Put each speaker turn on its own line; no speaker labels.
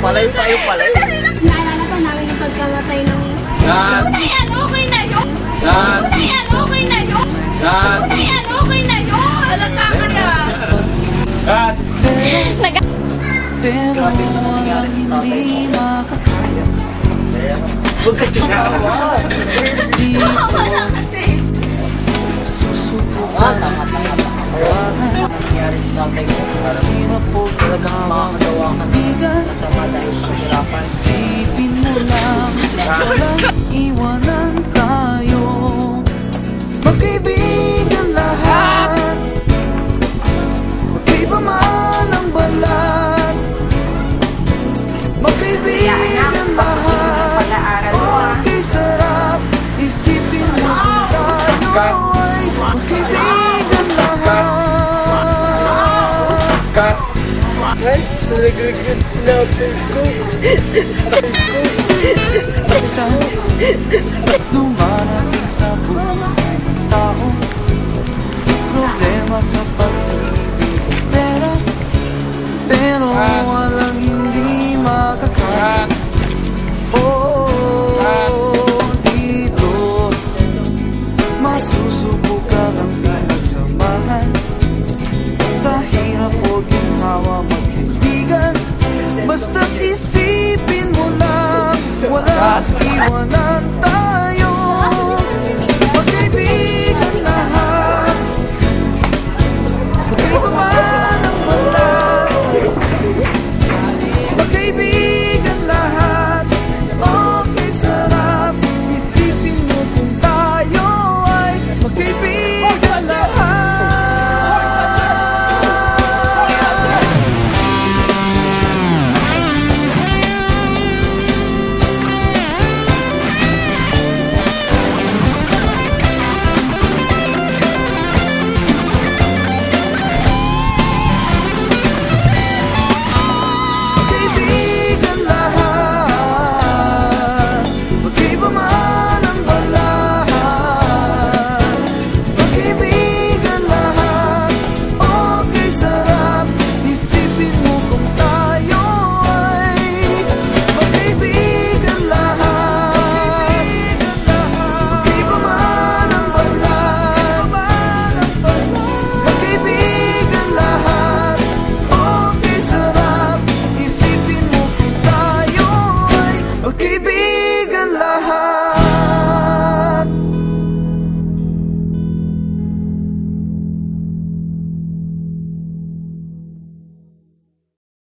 Palayo tayo, palayo.
Naalala pa namin yung pagkamatay ng...
Yan.
Ayan, okay na yun!
Yan.
Ayan, okay na yun!
Yan.
Ayan, okay na yun! Halata ka na!
Cut.
Nag-
Pero hindi makakaya
Huwag ka tsaka.
Di
Kawawa na kasi.
susubukan
nangyari sa tatay ko sa harap talagang makakagawa ka
kaibigan
kasama dahil sa kahirapan.
Isipin mo lang iwanan
Cut.
Minsan, dumarating sa buhay ng tao Problema sa pag-ibig at pera Pero walang hindi makakaya Oh, dito Masusubukan ang pinagsamahan ginhawa magkaibigan. Basta't isipin mo lang Walang iwanan